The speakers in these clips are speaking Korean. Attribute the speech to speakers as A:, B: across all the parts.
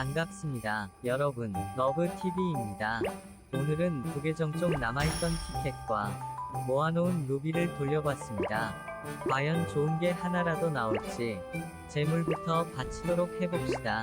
A: 반갑습니다. 여러분, 러브TV입니다. 오늘은 부계정 쪽 남아있던 티켓과 모아놓은 루비를 돌려봤습니다. 과연 좋은 게 하나라도 나올지 재물부터 바치도록 해봅시다.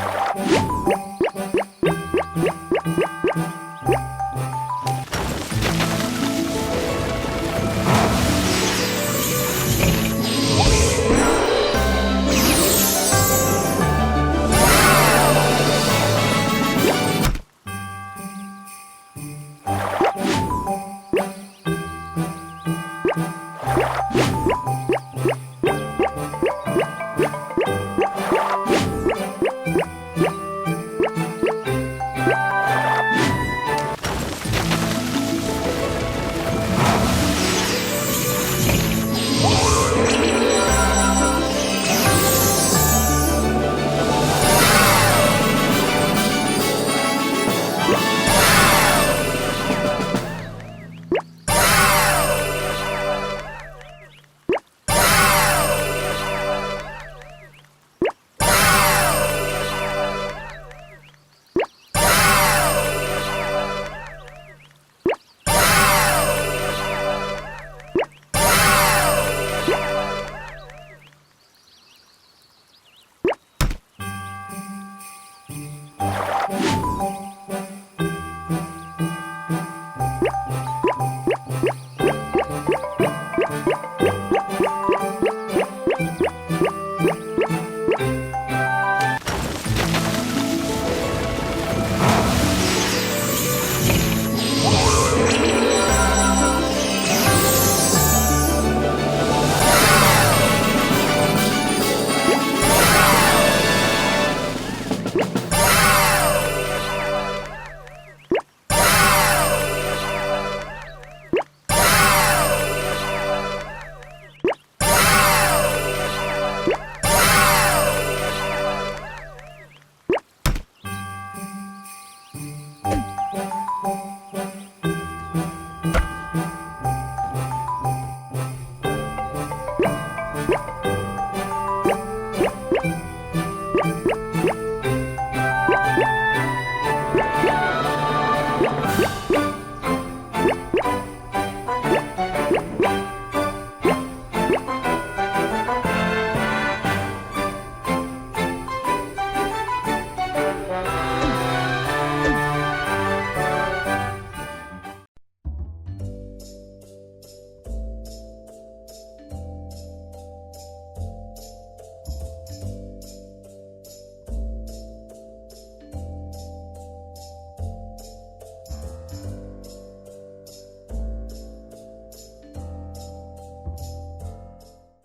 A: Yeah. Thank you.